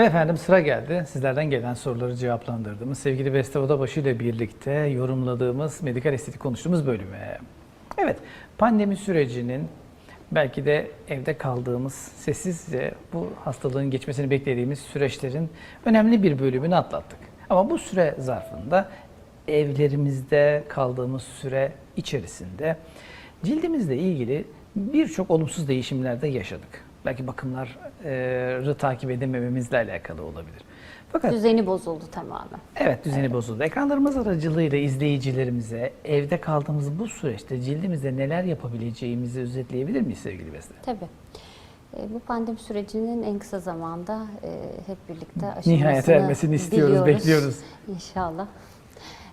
Ve efendim sıra geldi. Sizlerden gelen soruları cevaplandırdığımız sevgili Beste Odabaşı ile birlikte yorumladığımız medikal estetik konuştuğumuz bölüme. Evet, pandemi sürecinin belki de evde kaldığımız sessizce bu hastalığın geçmesini beklediğimiz süreçlerin önemli bir bölümünü atlattık. Ama bu süre zarfında evlerimizde kaldığımız süre içerisinde cildimizle ilgili birçok olumsuz değişimler de yaşadık. Belki bakımları takip edemememizle alakalı olabilir. Fakat Düzeni bozuldu tamamen. evet düzeni bozuldu. Ekranlarımız aracılığıyla izleyicilerimize evde kaldığımız bu süreçte cildimizde neler yapabileceğimizi özetleyebilir miyiz sevgili Beste? Tabii. E, bu pandemi sürecinin en kısa zamanda e, hep birlikte aşılmasını Nihayete ermesini istiyoruz, diliyoruz. bekliyoruz. İnşallah.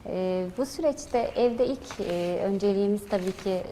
E, bu süreçte evde ilk e, önceliğimiz tabii ki e,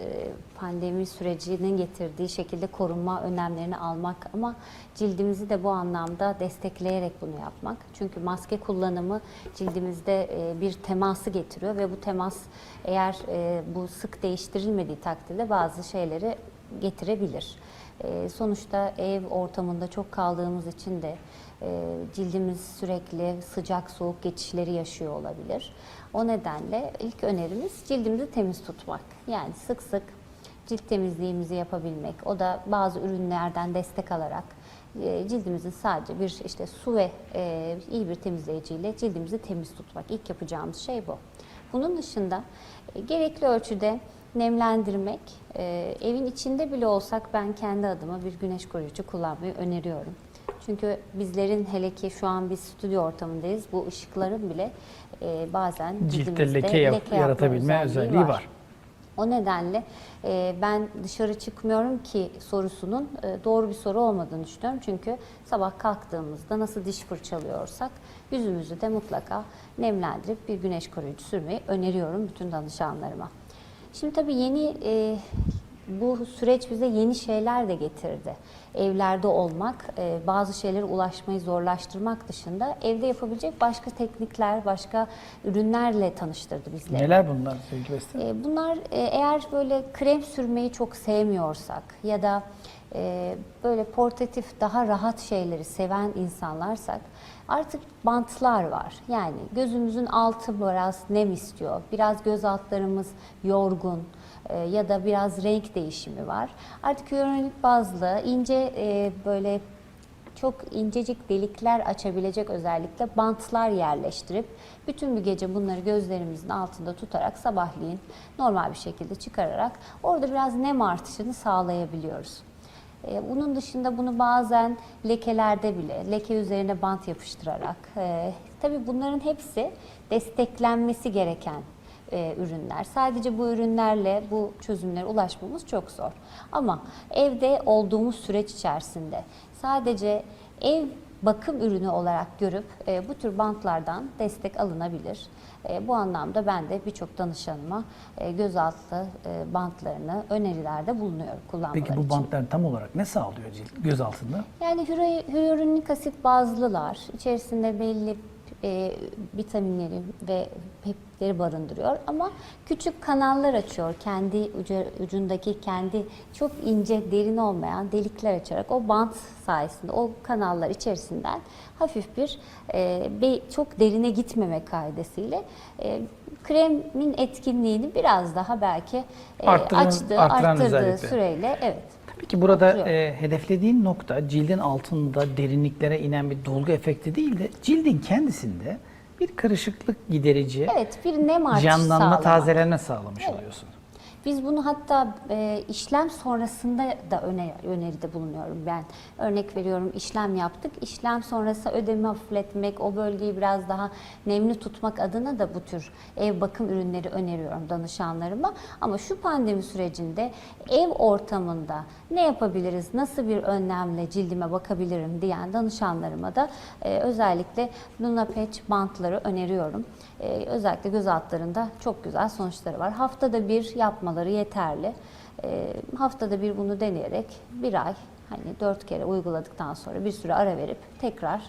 pandemi sürecinin getirdiği şekilde korunma önlemlerini almak ama cildimizi de bu anlamda destekleyerek bunu yapmak. Çünkü maske kullanımı cildimizde e, bir teması getiriyor ve bu temas eğer e, bu sık değiştirilmediği takdirde bazı şeyleri getirebilir. E, sonuçta ev ortamında çok kaldığımız için de e, cildimiz sürekli sıcak soğuk geçişleri yaşıyor olabilir. O nedenle ilk önerimiz cildimizi temiz tutmak. Yani sık sık cilt temizliğimizi yapabilmek. O da bazı ürünlerden destek alarak e, cildimizin sadece bir işte su ve e, iyi bir temizleyiciyle cildimizi temiz tutmak. İlk yapacağımız şey bu. Bunun dışında e, gerekli ölçüde nemlendirmek, e, evin içinde bile olsak ben kendi adıma bir güneş koruyucu kullanmayı öneriyorum. Çünkü bizlerin hele ki şu an biz stüdyo ortamındayız. Bu ışıkların bile e, bazen cildimizde leke, yapma yaratabilme özelliği var. O nedenle e, ben dışarı çıkmıyorum ki sorusunun e, doğru bir soru olmadığını düşünüyorum. Çünkü sabah kalktığımızda nasıl diş fırçalıyorsak yüzümüzü de mutlaka nemlendirip bir güneş koruyucu sürmeyi öneriyorum bütün danışanlarıma. Şimdi tabii yeni e, bu süreç bize yeni şeyler de getirdi. Evlerde olmak, e, bazı şeylere ulaşmayı zorlaştırmak dışında evde yapabilecek başka teknikler, başka ürünlerle tanıştırdı bizleri. Neler bunlar sevgili Beste? E, Bunlar e, eğer böyle krem sürmeyi çok sevmiyorsak ya da böyle portatif daha rahat şeyleri seven insanlarsak artık bantlar var. Yani gözümüzün altı biraz nem istiyor. Biraz göz altlarımız yorgun e, ya da biraz renk değişimi var. Artık hyaluronik bazlı ince e, böyle çok incecik delikler açabilecek özellikle bantlar yerleştirip bütün bir gece bunları gözlerimizin altında tutarak sabahleyin normal bir şekilde çıkararak orada biraz nem artışını sağlayabiliyoruz. Ee, Bunun dışında bunu bazen lekelerde bile, leke üzerine bant yapıştırarak, e, tabii bunların hepsi desteklenmesi gereken e, ürünler. Sadece bu ürünlerle bu çözümlere ulaşmamız çok zor. Ama evde olduğumuz süreç içerisinde sadece ev bakım ürünü olarak görüp e, bu tür bantlardan destek alınabilir. E, bu anlamda ben de birçok danışanıma e, gözaltı e, bantlarını önerilerde bulunuyorum kullanmaları Peki bu için. bantlar tam olarak ne sağlıyor cilt göz altında? Yani hyaluronik asit bazlılar içerisinde belli e, vitaminleri ve peptidleri barındırıyor ama küçük kanallar açıyor kendi ucu- ucundaki kendi çok ince derin olmayan delikler açarak o bant sayesinde o kanallar içerisinden hafif bir e, çok derine gitmeme kaidesiyle e, kremin etkinliğini biraz daha belki e, Arttırın- arttırdığı özellikle. süreyle evet. Peki burada e, hedeflediğin nokta cildin altında derinliklere inen bir dolgu efekti değil de cildin kendisinde bir kırışıklık giderici, Evet bir nem artışı canlanma, sağlamak. tazelenme sağlamış Evet. oluyorsun. Biz bunu hatta e, işlem sonrasında da öne, öneride bulunuyorum ben. Örnek veriyorum işlem yaptık. İşlem sonrası ödemi hafifletmek, o bölgeyi biraz daha nemli tutmak adına da bu tür ev bakım ürünleri öneriyorum danışanlarıma. Ama şu pandemi sürecinde ev ortamında ne yapabiliriz, nasıl bir önlemle cildime bakabilirim diyen danışanlarıma da e, özellikle Luna Patch bantları öneriyorum. E, özellikle göz altlarında çok güzel sonuçları var. Haftada bir yapmaları yeterli. E, haftada bir bunu deneyerek bir ay hani dört kere uyguladıktan sonra bir süre ara verip tekrar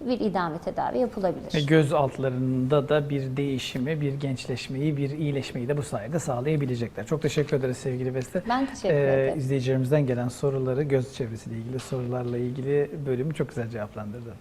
bir idame tedavi yapılabilir. Ve göz altlarında da bir değişimi, bir gençleşmeyi, bir iyileşmeyi de bu sayede sağlayabilecekler. Çok teşekkür ederiz sevgili Beste. Ben teşekkür ederim. İzleyicilerimizden gelen soruları, göz çevresiyle ilgili sorularla ilgili bölümü çok güzel cevaplandırdın.